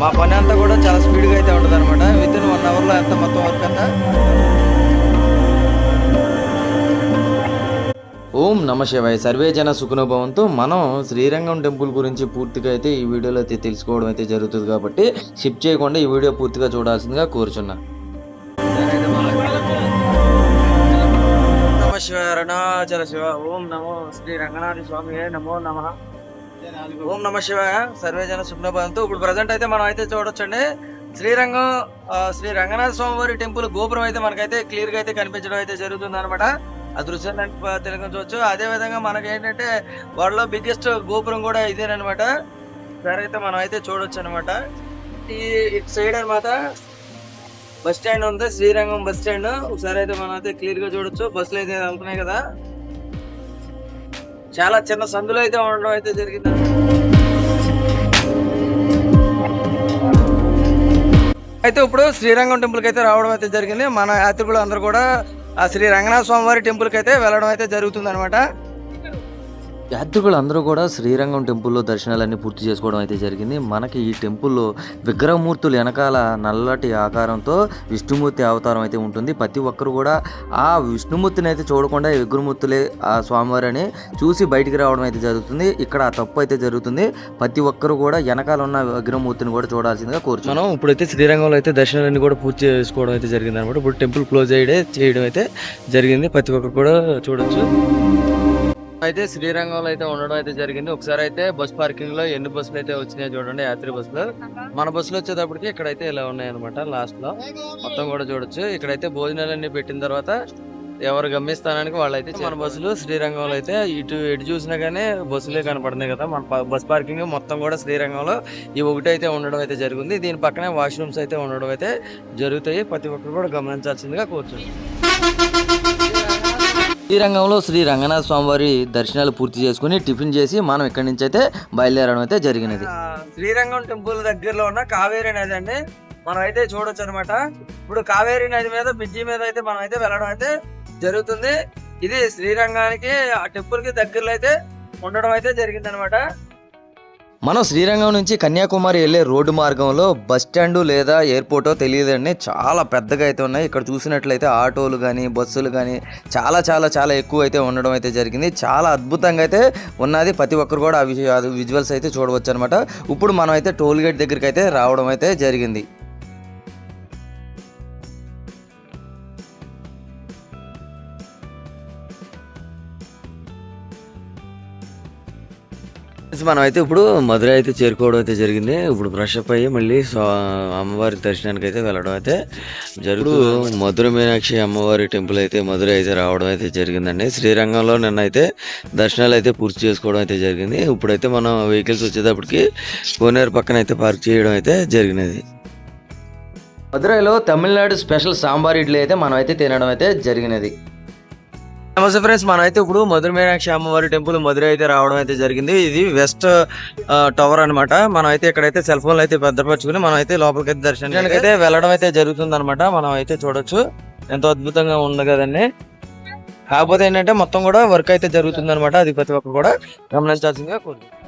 మా పని అంతా కూడా చాలా స్పీడ్గా అయితే ఉంటుంది అనమాట విత్ ఇన్ వన్ అవర్లో ఎంత మొత్తం వర్క్ అంతా ఓం నమ శివాయ. సర్వే జన సుఖనుభవంతో మనం శ్రీరంగం టెంపుల్ గురించి పూర్తిగా అయితే ఈ వీడియోలో అయితే తెలుసుకోవడం అయితే జరుగుతుంది కాబట్టి షిప్ చేయకుండా ఈ వీడియో పూర్తిగా చూడాల్సిందిగా కోరుచున్నా. నమ శివాయ. అరుణాచల శివ. ఓం నమో శ్రీ రంగనాథ స్వామి. నమో నమ. ఓం నమ శివాయ. సర్వేజన సుఖ్నభవంతో ఇప్పుడు ప్రజెంట్ అయితే మనం అయితే చూడొచ్చండి. శ్రీరంగం శ్రీ రంగనాథ స్వామి వారి టెంపుల్ గోపురం అయితే మనకైతే క్లియర్గా అయితే కనిపించడం అయితే జరుగుతుంది అనమాట ఆ దృశ్యాన్ని తిలకించవచ్చు అదే విధంగా మనకి ఏంటంటే వాళ్ళలో బిగ్గెస్ట్ గోపురం కూడా ఇదేనమాట సరే అయితే మనం అయితే చూడొచ్చు అనమాట ఈ ఇటు సైడ్ అనమాట బస్ స్టాండ్ ఉంది. Srirangam bus stand. ఒకసారి అయితే మనం అయితే క్లియర్గా చూడొచ్చు. బస్సులు అయితే వెళ్తున్నాయి కదా. చాలా చిన్న సందులో అయితే ఉండడం అయితే జరిగింది. అయితే ఇప్పుడు శ్రీరంగం టెంపుల్కి అయితే రావడం అయితే జరిగింది. మన యాత్రికులు అందరూ కూడా ఆ శ్రీ రంగనాథ స్వామివారి టెంపుల్కి అయితే వెళ్ళడం అయితే జరుగుతుంది అనమాట యాత్రికులు అందరూ కూడా శ్రీరంగం టెంపుల్లో దర్శనాలన్నీ పూర్తి చేసుకోవడం అయితే జరిగింది. మనకి ఈ టెంపుల్లో విగ్రహమూర్తులు వెనకాల నల్లటి ఆకారంతో విష్ణుమూర్తి అవతారం అయితే ఉంటుంది. ప్రతి ఒక్కరు కూడా ఆ విష్ణుమూర్తిని అయితే చూడకుండా ఈ విగ్రహమూర్తులే ఆ స్వామివారిని చూసి బయటికి రావడం అయితే జరుగుతుంది. ఇక్కడ ఆ తప్పు అయితే జరుగుతుంది. ప్రతి ఒక్కరు కూడా వెనకాల ఉన్న విగ్రహమూర్తిని కూడా చూడాల్సిందిగా కోరుచు మనం ఇప్పుడైతే శ్రీరంగంలో అయితే దర్శనాలన్నీ కూడా పూర్తి చేసుకోవడం అయితే జరిగింది అనమాట ఇప్పుడు టెంపుల్ క్లోజ్ అయ్యే చేయడం అయితే జరిగింది. ప్రతి ఒక్కరు కూడా చూడొచ్చు. అయితే శ్రీరంగంలో అయితే ఉండడం అయితే జరిగింది. ఒకసారి అయితే బస్ పార్కింగ్లో ఎన్ని బస్సులు అయితే వచ్చినాయో చూడండి యాత్రి బస్సులు. మన బస్సులు వచ్చేటప్పటికి ఇక్కడైతే ఇలా ఉన్నాయి అనమాట లాస్ట్లో మొత్తం కూడా చూడొచ్చు. ఇక్కడైతే భోజనాలన్నీ పెట్టిన తర్వాత ఎవరు గమ్యస్థానానికి వాళ్ళైతే మన బస్సులు శ్రీరంగంలో అయితే ఇటు ఎటు చూసినా కానీ బస్సులే కనపడుతున్నాయి కదా. మన బస్ పార్కింగ్ మొత్తం కూడా శ్రీరంగంలో ఈ ఒకటి అయితే ఉండడం అయితే జరిగింది. దీని పక్కనే వాష్రూమ్స్ అయితే ఉండడం అయితే జరుగుతాయి. ప్రతి ఒక్కరు కూడా గమనించాల్సిందిగా కోరుచున్నాను శ్రీరంగంలో శ్రీ రంగనాథ స్వామివారి దర్శనాలు పూర్తి చేసుకుని టిఫిన్ చేసి మనం ఇక్కడి నుంచి అయితే బయలుదేరడం అయితే జరిగినది. శ్రీరంగం టెంపుల్ దగ్గరలో ఉన్న కావేరీ నది అండి. మనం అయితే చూడొచ్చు అనమాట ఇప్పుడు కావేరీ నది మీద బ్రిడ్జి మీద అయితే మనం అయితే వెళ్ళడం అయితే జరుగుతుంది. ఇది శ్రీరంగానికి ఆ టెంపుల్కి దగ్గరలో అయితే ఉండడం అయితే జరిగింది అనమాట మనం శ్రీరంగం నుంచి కన్యాకుమారి వెళ్ళే రోడ్డు మార్గంలో బస్ స్టాండ్ లేదా ఎయిర్పోర్టో తెలియదండి. చాలా పెద్దగా అయితే ఉన్నాయి. ఇక్కడ చూసినట్లయితే ఆటోలు కానీ బస్సులు కానీ చాలా చాలా చాలా ఎక్కువ అయితే ఉండడం అయితే జరిగింది. చాలా అద్భుతంగా అయితే ఉన్నది. ప్రతి ఒక్కరు కూడా ఆ విజువల్స్ అయితే చూడవచ్చు అనమాట ఇప్పుడు మనం అయితే టోల్ గేట్ దగ్గరికి అయితే రావడం అయితే జరిగింది. మనం అయితే ఇప్పుడు మధుర అయితే చేరుకోవడం అయితే జరిగింది. ఇప్పుడు ఫ్రెష్ అప్ అయ్యి మళ్ళీ అమ్మవారి దర్శనానికి అయితే వెళ్ళడం అయితే జరుగుతూ మధుర మీనాక్షి అమ్మవారి టెంపుల్ అయితే మధుర అయితే రావడం అయితే జరిగిందండి. శ్రీరంగంలో నిన్న అయితే దర్శనాలు అయితే పూర్తి చేసుకోవడం అయితే జరిగింది. ఇప్పుడైతే మనం వెహికల్స్ వచ్చేటప్పటికి కోనేరు పక్కన అయితే పార్క్ చేయడం అయితే జరిగినది. మధురైలో తమిళనాడు స్పెషల్ సాంబార్ ఇడ్లీ అయితే మనం అయితే తినడం అయితే జరిగినది. నమస్తే ఫ్రెండ్స్ మనం అయితే ఇప్పుడు మధుర మీనాక్షి అమ్మవారి టెంపుల్ మధుర అయితే రావడం అయితే జరిగింది. ఇది వెస్ట్ టవర్ అన్నమాట. మనం అయితే ఇక్కడైతే సెల్ ఫోన్లు అయితే భద్రపరచుకుని మనం అయితే లోపలికి అయితే దర్శనానికి అయితే వెళ్ళడం అయితే జరుగుతుంది అనమాట మనం అయితే చూడొచ్చు. ఎంతో అద్భుతంగా ఉంది కదండి. కాకపోతే ఏంటంటే మొత్తం కూడా వర్క్ అయితే జరుగుతుంది అనమాట అది ప్రతి ఒక్క కూడా గమనించాల్సిందిగా కోరుతుంది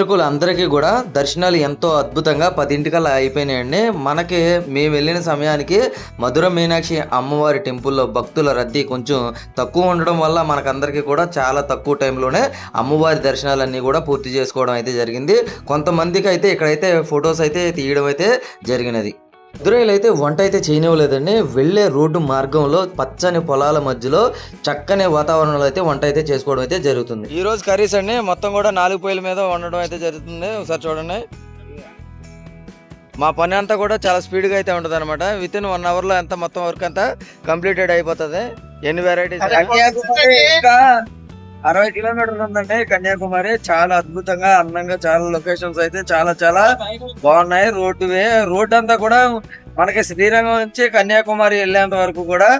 యాత్రికులందరికీ కూడా దర్శనాలు ఎంతో అద్భుతంగా పదింటికల్లా అయిపోయినాయండి. మనకి మేము వెళ్ళిన సమయానికి మధుర మీనాక్షి అమ్మవారి టెంపుల్లో భక్తుల రద్దీ కొంచెం తక్కువ ఉండడం వల్ల మనకందరికీ కూడా చాలా తక్కువ టైంలోనే అమ్మవారి దర్శనాలన్నీ కూడా పూర్తి చేసుకోవడం అయితే జరిగింది. కొంతమందికి అయితే ఇక్కడైతే ఫొటోస్ అయితే తీయడం అయితే జరిగినది. మధురైలో అయితే వంట అయితే చేయనివ్వలేదండి. వెళ్ళే రోడ్డు మార్గంలో పచ్చని పొలాల మధ్యలో చక్కని వాతావరణంలో అయితే వంట అయితే చేసుకోవడం అయితే జరుగుతుంది. ఈ రోజు కర్రీస్ అండి. మొత్తం కూడా నాలుగు పొయ్యిల మీద వండడం అయితే జరుగుతుంది. ఒకసారి చూడండి. మా పని అంతా కూడా చాలా స్పీడ్గా అయితే ఉంటుంది అనమాట విత్ ఇన్ వన్ అవర్లో ఎంత మొత్తం వర్క్ అంతా కంప్లీటెడ్ అయిపోతుంది. ఎన్ని వెరైటీస్ అరవై కిలోమీటర్లు ఉందండి కన్యాకుమారి. చాలా అద్భుతంగా అందంగా చాలా లొకేషన్స్ అయితే చాలా చాలా బాగున్నాయి. రోడ్డు వే రోడ్డు అంతా కూడా మనకి శ్రీరంగం నుంచి కన్యాకుమారి వెళ్ళేంత వరకు కూడా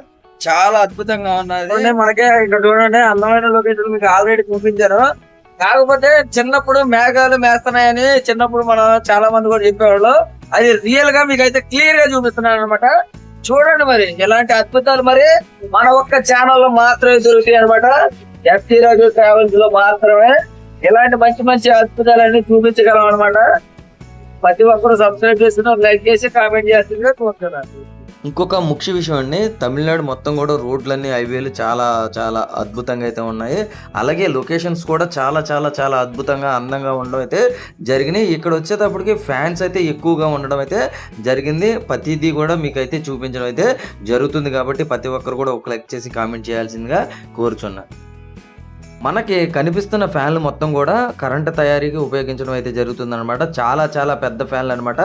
చాలా అద్భుతంగా ఉన్నది. మనకి ఇక్కడ చూడండి అందమైన లొకేషన్ మీకు ఆల్రెడీ చూపించారు కాకపోతే చిన్నప్పుడు మేఘాలు మేస్తున్నాయని చిన్నప్పుడు మనం చాలా మంది కూడా చెప్పేవాళ్ళు. అది రియల్గా మీకు అయితే క్లియర్గా చూపిస్తున్నాను అనమాట చూడండి మరి ఇలాంటి అద్భుతాలు మరి? మన ఒక్క ఛానల్లో మాత్రమే దొరుకుతాయి అనమాట ఎఫ్టీ రాజు ట్రావెల్స్లో మాత్రమే ఇలాంటి మంచి మంచి అద్భుతాలన్నీ చూపించగలం అనమాట ప్రతి ఒక్కరు సబ్స్క్రైబ్ చేస్తున్నారు లైక్ చేసి కామెంట్ చేస్తుందిగా కోరుతున్నాను ఇంకొక ముఖ్య విషయం అండి తమిళనాడు మొత్తం కూడా రోడ్లన్నీ హైవేలు చాలా చాలా అద్భుతంగా అయితే ఉన్నాయి. అలాగే లొకేషన్స్ కూడా చాలా చాలా చాలా అద్భుతంగా అందంగా ఉండడం అయితే జరిగినాయి. ఇక్కడ వచ్చేటప్పటికి ఫ్యాన్స్ అయితే ఎక్కువగా ఉండడం అయితే జరిగింది. ప్రతిదీ కూడా మీకు అయితే చూపించడం అయితే జరుగుతుంది కాబట్టి ప్రతి ఒక్కరు కూడా ఒక లైక్ చేసి కామెంట్ చేయాల్సిందిగా కోరుచున్నాను మనకి కనిపిస్తున్న ఫ్యాన్లు మొత్తం కూడా కరెంటు తయారీకి ఉపయోగించడం అయితే జరుగుతుంది చాలా చాలా పెద్ద ఫ్యాన్లు అనమాట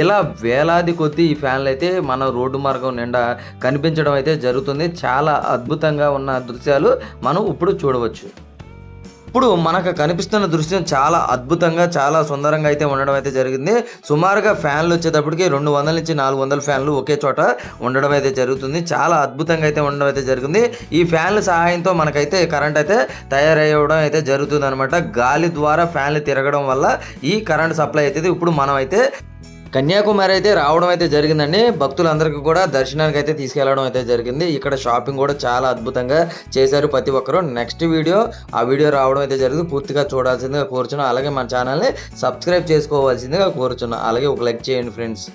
ఇలా వేలాది కొద్ది ఈ ఫ్యాన్లు అయితే మన రోడ్డు మార్గం నిండా కనిపించడం అయితే జరుగుతుంది. చాలా అద్భుతంగా ఉన్న దృశ్యాలు మనం ఇప్పుడు చూడవచ్చు. ఇప్పుడు మనకు కనిపిస్తున్న దృశ్యం చాలా అద్భుతంగా చాలా సుందరంగా అయితే ఉండడం అయితే జరిగింది. సుమారుగా ఫ్యాన్లు వచ్చేటప్పటికి రెండు వందల నుంచి నాలుగు వందల ఫ్యాన్లు ఒకే చోట ఉండడం అయితే జరుగుతుంది. చాలా అద్భుతంగా అయితే ఉండడం అయితే జరిగింది. ఈ ఫ్యాన్ల సహాయంతో మనకైతే కరెంట్ అయితే తయారయ్యడం అయితే జరుగుతుంది అనమాట గాలి ద్వారా ఫ్యాన్లు తిరగడం వల్ల ఈ కరెంట్ సప్లై అయితే ఇప్పుడు మనం అయితే కన్యాకుమారి అయితే రావడం అయితే జరిగిందండి. భక్తులందరికీ కూడా దర్శనానికి అయితే తీసుకెళ్ళడం అయితే జరిగింది. ఇక్కడ షాపింగ్ కూడా చాలా అద్భుతంగా చేశారు ప్రతి ఒక్కరు. నెక్స్ట్ వీడియో ఆ వీడియో రావడం అయితే జరిగింది. పూర్తిగా చూడాల్సిందిగా కోరుచున్నాం. అలాగే మన ఛానల్ని సబ్స్క్రైబ్ చేసుకోవాల్సిందిగా కోరుచున్నాం. అలాగే ఒక లైక్ చేయండి ఫ్రెండ్స్.